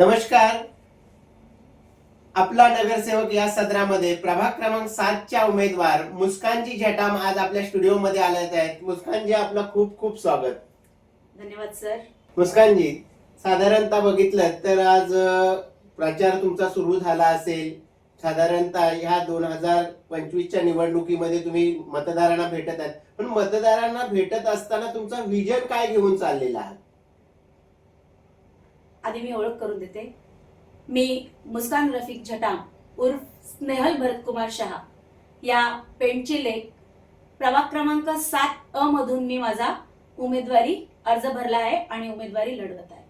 नमस्कार. आपला नगरसेवक या सदरामध्ये प्रभाग क्रमांक सातच्या उमेदवार मुस्कानजी जटाम आज आपल्या स्टुडिओमध्ये आलेत आहेत. मुस्कानजी आपलं खूप खूप स्वागत. धन्यवाद सर. मुस्कानजी साधारणतः बघितलं तर आज प्रचार तुमचा सुरू झाला असेल. साधारणतः ह्या दोन हजार पंचवीसच्या निवडणुकीमध्ये तुम्ही मतदारांना भेटत आहात. पण मतदारांना भेटत असताना तुमचा विजन काय घेऊन चाललेला आहात आधी मी ओळख करून देते. मी मुस्कान रफिक झटाम उर्फ स्नेहल भरतकुमार शहा. या पेंटची लेख प्रभाग क्रमांक सात अ मधून मी माझा उमेदवारी अर्ज भरला आहे आणि उमेदवारी लढवत आहे.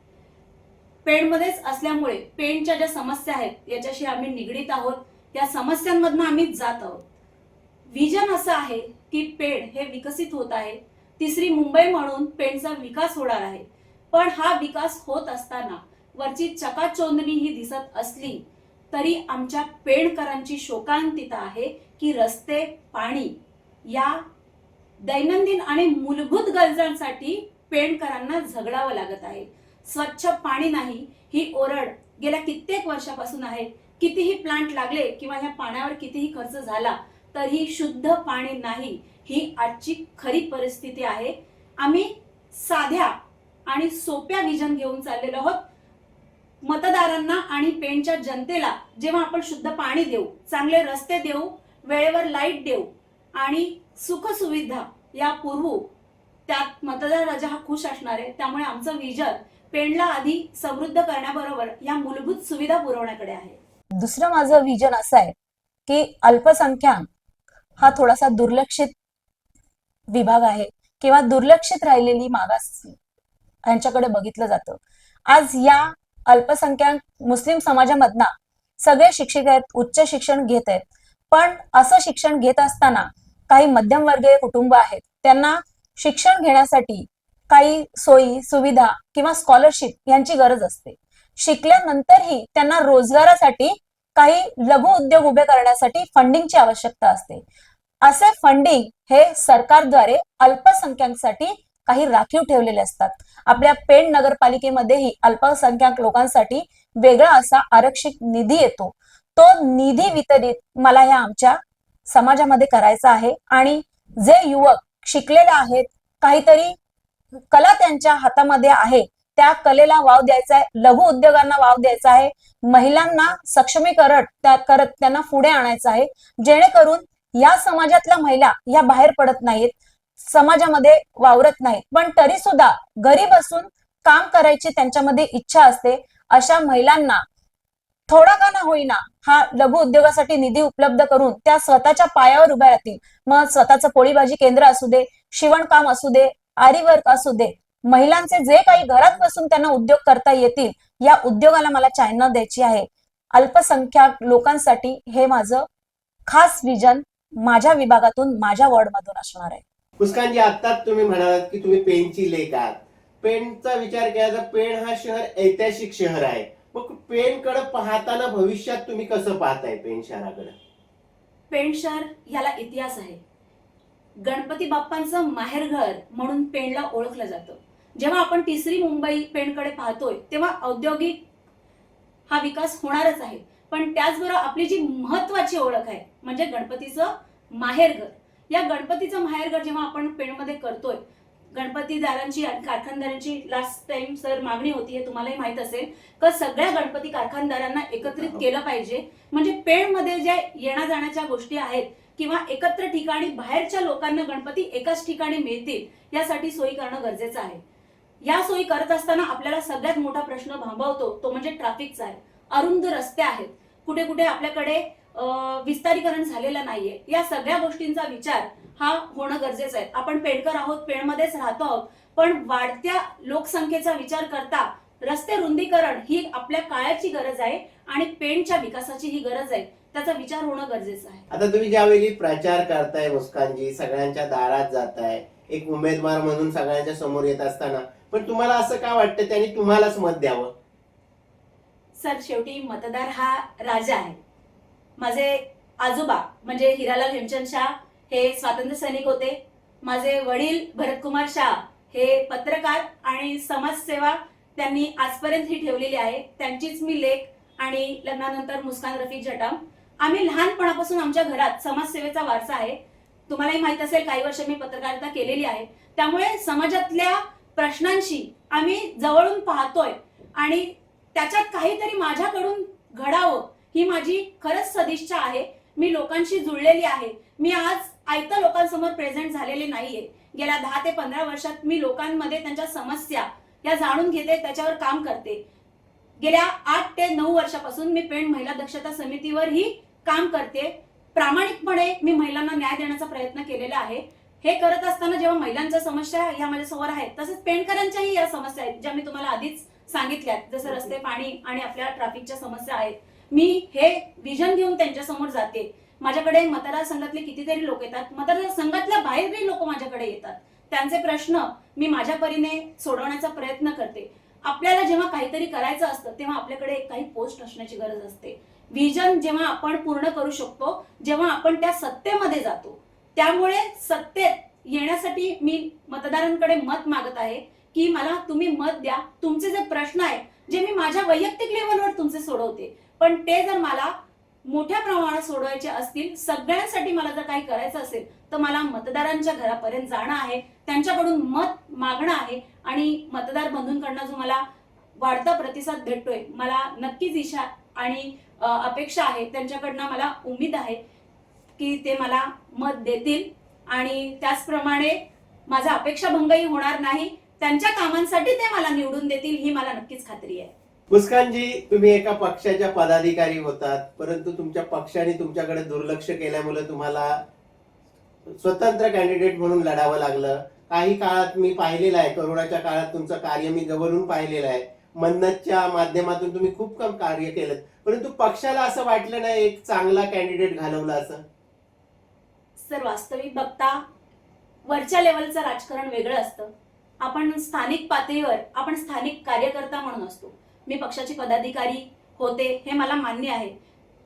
पेणमध्येच असल्यामुळे पेणच्या ज्या समस्या आहेत याच्याशी आम्ही निगडीत आहोत. या समस्यांमधनं आम्ही जात आहोत. विजन असं आहे की पेण हे विकसित होत आहे. तिसरी मुंबई म्हणून पेणचा विकास होणार आहे. पण हा विकास होत असताना वरची चकाचोंदणी ही दिसत असली तरी आमच्या पेणकरांची शोकांतिता आहे की रस्ते पाणी या दैनंदिन आणि मूलभूत गरजांसाठी पेणकरांना झगडावं लागत आहे. स्वच्छ पाणी नाही ही ओरड गेल्या कित्येक वर्षापासून आहे. कितीही प्लांट लागले किंवा ह्या पाण्यावर कितीही खर्च झाला तरीही शुद्ध पाणी नाही ही आजची खरी परिस्थिती आहे. आम्ही साध्या आणि सोप्या विजन घेऊन चाललेलो आहोत. मतदारांना आणि पेणच्या जनतेला जेव्हा आपण शुद्ध पाणी देऊ चांगले रस्ते देऊ वेळेवर लाइट देऊ आणि सुखसुविधा या पुरवू त्यात मतदार राजा हा खुश असणार आहे. त्यामुळे आमचं विजन पेणला आधी समृद्ध करण्याबरोबर या मूलभूत सुविधा पुरवण्याकडे आहे. दुसरं माझं विजन असं आहे की अल्पसंख्याक हा थोडासा दुर्लक्षित विभाग आहे किंवा दुर्लक्षित राहिलेली मागास यांच्याकडे बघितलं जातं. आज या अल्पसंख्याक मुस्लिम समाजामधना सगळे शिक्षक आहेत उच्च शिक्षण घेत आहेत. पण असं शिक्षण घेत असताना काही मध्यमवर्गीय कुटुंब आहेत. त्यांना शिक्षण घेण्यासाठी काही सोयी सुविधा किंवा स्कॉलरशिप यांची गरज असते. शिकल्यानंतरही त्यांना रोजगारासाठी काही लघु उद्योग उभे करण्यासाठी फंडिंगची आवश्यकता असते. असे फंडिंग हे सरकारद्वारे अल्पसंख्याकांसाठी काही राखीव ठेवलेले असतात. आपल्या पेण नगरपालिकेमध्येही अल्पसंख्याक लोकांसाठी वेगळा असा आरक्षित निधी येतो. तो निधी वितरित मला ह्या आमच्या समाजामध्ये करायचा आहे आणि जे युवक शिकलेले आहेत काहीतरी कला त्यांच्या हातामध्ये आहे त्या कलेला वाव द्यायचा आहे लघु उद्योगांना वाव द्यायचा आहे महिलांना सक्षमीकरण त्या करत त्यांना पुढे आणायचं आहे जेणेकरून या समाजातल्या महिला या बाहेर पडत नाहीत. समाजामध्ये वावरत नाहीत पण तरी सुद्धा घरी बसून काम करायची त्यांच्यामध्ये इच्छा असते अशा महिलांना थोडा का ना होईना हा लघु उद्योगासाठी निधी उपलब्ध करून त्या स्वतःच्या पायावर उभ्या राहतील. मग स्वतःचं पोळीबाजी केंद्र असू दे शिवणकाम असू दे आरीवर्क असू दे महिलांचे जे काही घरात बसून त्यांना उद्योग करता येतील या उद्योगाला मला चालना द्यायची आहे. अल्पसंख्याक लोकांसाठी हे माझं खास विजन माझ्या विभागातून माझ्या वॉर्डमधून असणार आहे. मुस्कानजी आत्ताच तुम्ही म्हणालात की तुम्ही पेनची लेख आहात. पेनचा विचार केला तर पेन हा शहर ऐतिहासिक शहर आहे. मग पेनकडे पाहताना भविष्यात तुम्ही कसं पाहताय पेन शहराकडे? पेण शहर ह्याला इतिहास आहे. गणपती बाप्पांचं माहेरघर म्हणून पेणला ओळखलं जातं. जेव्हा आपण तिसरी मुंबई पेणकडे पाहतोय तेव्हा औद्योगिक हा विकास होणारच आहे. पण त्याचबरोबर आपली जी महत्वाची ओळख आहे म्हणजे गणपतीचं माहेरघर या गणपतीचं माहेरघर जेव्हा आपण पेणमध्ये करतोय गणपतीदारांची आणि कारखानदारांची लास्ट टाइम सर मागणी होती हे तुम्हालाही माहीत असेल का सगळ्या गणपती कारखानदारांना एकत्रित केलं पाहिजे. म्हणजे पेणमध्ये ज्या येण्या जाण्याच्या गोष्टी आहेत किंवा एकत्र ठिकाणी बाहेरच्या लोकांना गणपती एकाच ठिकाणी मिळतील यासाठी सोयी करणं गरजेचं आहे. या सोयी करत असताना आपल्याला सगळ्यात मोठा प्रश्न भांबवतो तो म्हणजे ट्रॅफिकचा आहे. अरुंद रस्ते आहेत. कुठे कुठे आपल्याकडे विस्तारीकरण झालेलं नाहीये. या सगळ्या गोष्टींचा विचार हा होणं गरजेचं आहे. आपण पेणकर आहोत पेणमध्येच राहतो आहोत पण वाढत्या लोकसंख्येचा विचार करता रस्ते रुंदीकरण ही आपल्या काळाची गरज आहे आणि पेणच्या विकासाची ही गरज आहे. त्याचा विचार होणं गरजेचं आहे. आता तुम्ही ज्यावेळी प्रचार करताय मुस्कानजी सगळ्यांच्या दारात जाताय एक उमेदवार म्हणून सगळ्यांच्या समोर येत असताना पण तुम्हाला असं का वाटतं? त्यांनी तुम्हालाच मत द्यावं? सर शेवटी मतदार हा राजा आहे. माझे आजोबा म्हणजे हिरालाल हेमचंद शाह हे स्वातंत्र्य सैनिक होते. माझे वडील भरतकुमार शाह हे पत्रकार आणि समाजसेवा त्यांनी आजपर्यंत ही ठेवलेली आहे. त्यांचीच मी लेख आणि लग्नानंतर मुस्कान रफिक जटाम. आम्ही लहानपणापासून आमच्या घरात समाजसेवेचा वारसा आहे. तुम्हालाही माहीत असेल काही वर्ष मी पत्रकारिता केलेली आहे. त्यामुळे समाजातल्या प्रश्नांशी आम्ही जवळून पाहतोय आणि त्याच्यात काहीतरी माझ्याकडून घडावं ही माझी खरंच सदिच्छा आहे. मी लोकांशी जुळलेली आहे. मी आज आयत्या लोकांसमोर प्रेझेंट झालेले नाहीये. गेल्या दहा ते पंधरा वर्षात मी लोकांमध्ये त्यांच्या समस्या या जाणून घेते त्याच्यावर काम करते. गेल्या आठ ते नऊ वर्षापासून मी पेण महिला दक्षता समितीवर ही काम करते. प्रामाणिकपणे मी महिलांना न्याय देण्याचा प्रयत्न केलेला आहे. हे करत असताना जेव्हा महिलांच्या समस्या ह्या माझ्यासमोर आहेत तसेच पेणकरांच्याही या समस्या आहेत ज्या मी तुम्हाला आधीच सांगितल्यात. जसं रस्ते पाणी आणि आपल्या ट्रॅफिकच्या समस्या आहेत. मी हे विजन घेऊन त्यांच्यासमोर जाते. माझ्याकडे मतदारसंघातले कितीतरी लोक येतात. मतदारसंघातल्या बाहेरही लोक माझ्याकडे येतात. त्यांचे प्रश्न मी माझ्या परीने सोडवण्याचा प्रयत्न करते. आपल्याला जेव्हा काहीतरी करायचं असतं तेव्हा आपल्याकडे काही पोस्ट असण्याची गरज असते. विजन जेव्हा आपण पूर्ण करू शकतो जेव्हा आपण त्या सत्तेमध्ये जातो. त्यामुळे सत्तेत येण्यासाठी मी मतदारांकडे मत मागत आहे की मला तुम्ही मत द्या. तुमचे जे प्रश्न आहे जे मी माझ्या वैयक्तिक लेवलवर तुमचे सोडवते पण ते जर मला मोठ्या प्रमाणात सोडवायचे असतील सगळ्यांसाठी मला जर काही करायचं असेल तर मला मतदारांच्या घरापर्यंत जाणं आहे त्यांच्याकडून मत मागणं आहे आणि मतदार बंधूंकडनं जो मला वाढता प्रतिसाद भेटतोय मला नक्कीच इच्छा आणि अपेक्षा आहे त्यांच्याकडनं मला उमेद आहे की ते मला मत देतील आणि त्याचप्रमाणे माझा अपेक्षाभंगही होणार नाही त्यांच्या कामांसाठी ते मला निवडून देतील ही मला नक्कीच खात्री आहे. मुस्कानजी तुम्ही एका पक्षाच्या पदाधिकारी होतात परंतु तुमच्या पक्षाने तुमच्याकडे दुर्लक्ष केल्यामुळे तुम्हाला स्वतंत्र कॅन्डिडेट म्हणून लढावं लागलं. काही काळात मी पाहिलेलं आहे कोरोनाच्या काळात तुमचं कार्य मी जवळून पाहिलेलं आहे. मन्नतच्या माध्यमातून तुम्ही खूप कम कार्य केलं. परंतु पक्षाला असं वाटलं नाही एक चांगला कॅन्डिडेट घालवला असं. सर वास्तविक बघता वरच्या लेवलचं राजकारण वेगळं असतं. आपण स्थानिक पातळीवर आपण स्थानिक कार्यकर्ता म्हणून असतो. मी पक्षाची पदाधिकारी होते हे मला मान्य आहे.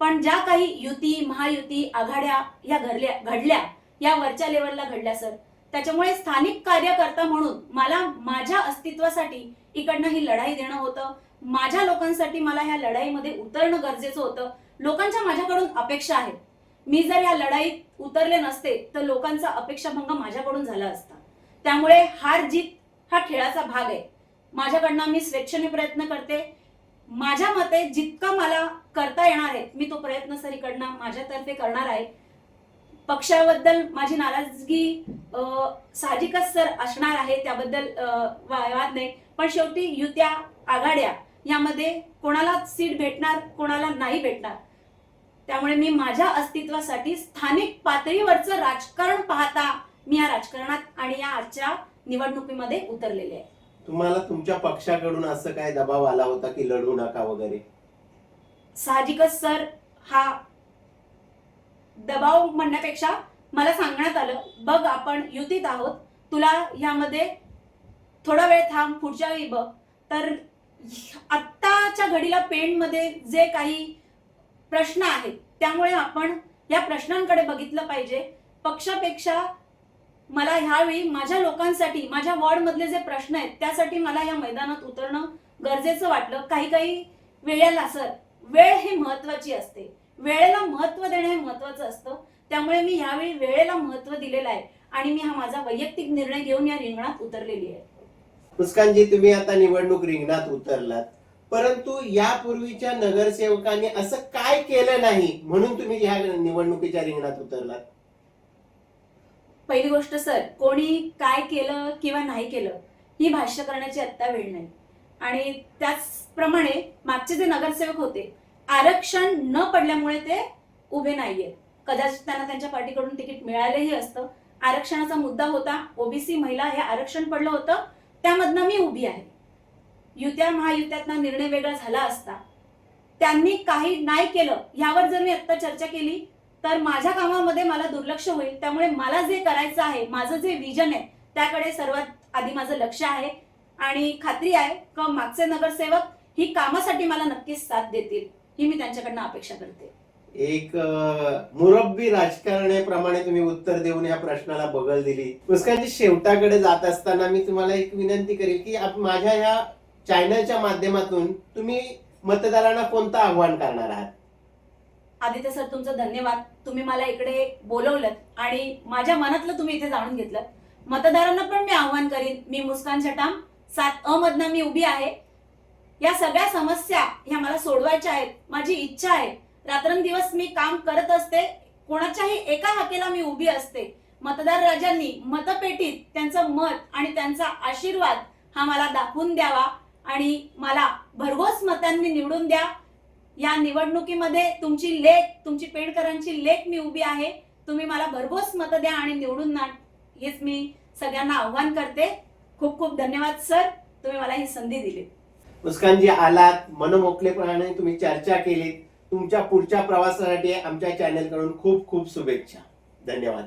पण ज्या काही युती महायुती आघाड्या या घडल्या घडल्या या वरच्या लेवलला घडल्या सर त्याच्यामुळे स्थानिक कार्यकर्ता म्हणून मला माझ्या अस्तित्वासाठी इकडनं ही लढाई देणं होतं. माझ्या लोकांसाठी मला ह्या लढाईमध्ये उतरणं गरजेचं होतं. लोकांच्या माझ्याकडून अपेक्षा आहेत. मी जर या लढाईत उतरले नसते तर लोकांचा अपेक्षाभंग माझ्याकडून झाला असता. त्यामुळे हार जीत हा खेळाचा भाग आहे. माझ्याकडनं मी स्वेच्छेने प्रयत्न करते. माझ्या मते जितकं मला करता येणार आहे मी तो प्रयत्न सरीकडनं माझ्यातर्फे करणार आहे. पक्षाबद्दल माझी नाराजगी साहजिकच सर असणार आहे त्याबद्दल वा- वाद नाही. पण शेवटी युत्या आघाड्या यामध्ये कोणाला सीट भेटणार कोणाला नाही भेटणार. त्यामुळे मी माझ्या अस्तित्वासाठी स्थानिक पातळीवरचं राजकारण पाहता मी या राजकारणात आणि या आजच्या निवडणुकीमध्ये उतरलेले आहे. तुम्हाला तुमच्या पक्षाकडून असं काय दबाव आला होता की लढू नका वगैरे? साहजिकच सर हा दबाव म्हणण्यापेक्षा मला सांगण्यात आलं बघ आपण युतीत आहोत तुला ह्यामध्ये थोडा वेळ थांब पुढच्या वेळी बघ. तर आत्ताच्या घडीला पेंटमध्ये जे काही प्रश्न आहेत त्यामुळे आपण या प्रश्नांकडे बघितलं पाहिजे. पक्षापेक्षा मला ह्यावेळी माझ्या लोकांसाठी माझ्या वॉर्डमधले जे प्रश्न आहेत त्यासाठी मला या मैदानात उतरणं गरजेचं वाटलं. काही काही वेळेला सर वेळ ही महत्वाची असते. वेळेला महत्त्व देणं हे महत्वाचं असतं. त्यामुळे मी यावेळी वेळेला महत्त्व दिलेलं आहे आणि मी हा माझा वैयक्तिक निर्णय घेऊन या रिंगणात उतरलेली आहे. मुस्कानजी तुम्ही आता निवडणूक रिंगणात उतरलात. परंतु यापूर्वीच्या नगरसेवकांनी असं काय केलं नाही म्हणून तुम्ही ह्या निवडणुकीच्या रिंगणात उतरलात? पहिली गोष्ट सर कोणी काय केलं किंवा नाही केलं ही भाष्य करण्याची आत्ता वेळ नाही. आणि त्याचप्रमाणे मागचे जे नगरसेवक होते आरक्षण न पडल्यामुळे ते उभे नाहीये. कदाचित त्यांना त्यांच्या पार्टीकडून तिकीट मिळालेही असतं. आरक्षणाचा मुद्दा होता ओबीसी महिला हे आरक्षण पडलं होतं त्यामधनं मी उभी आहे. युत्या महायुत्यातला निर्णय वेगळा झाला असता. त्यांनी काही नाही केलं यावर जर मी आत्ता चर्चा केली तर माझ्या कामामध्ये मला दुर्लक्ष होईल. त्यामुळे मला जे करायचं आहे माझं जे विजन आहे त्याकडे सर्वात आधी माझं लक्ष आहे. आणि खात्री आहे का मागचे नगरसेवक ही कामासाठी मला नक्कीच साथ देतील ही मी त्यांच्याकडनं अपेक्षा करते. एक मुरब्बी राजकारण्याप्रमाणे तुम्ही उत्तर देऊन या प्रश्नाला बगल दिली. मुस्कानजी शेवटाकडे जात असताना मी तुम्हाला एक विनंती करेल की माझ्या या चॅनलच्या माध्यमातून तुम्ही मतदारांना कोणतं आव्हान करणार आहात? आदित्य सर तुमचं धन्यवाद. तुम्ही मला इकडे बोलवलं आणि माझ्या मनातलं तुम्ही इथे जाणून घेतलं मतदारांना पण मी आव्हान करीन. मी मुस्कान छटाम. सात अ मधनं मी उभी आहे. या सगळ्या समस्या ह्या मला सोडवायच्या आहेत. माझी इच्छा आहे. रात्रंदिवस मी काम करत असते. कोणाच्याही एका हाकेला मी उभी असते. मतदार राजांनी मतपेटीत त्यांचं मत आणि त्यांचा आशीर्वाद हा मला दाखवून द्यावा आणि मला भरघोस मतांनी निवडून द्या. या निवडणुकीमध्ये तुमची लेख तुमची पेणकरांची लेख मी उभी आहे. तुम्ही मला भरघोस मतं द्या आणि निवडून ना हेच मी सगळ्यांना आव्हान करते. खूप खूप धन्यवाद सर. तुम्ही मला ही संधी दिली मुस्कानजी आलात मनमोकलेपणाने तुम्ही चर्चा केली तुमच्या पुढच्या प्रवासासाठी आमच्या चॅनलकडून खूप खूप शुभेच्छा. धन्यवाद.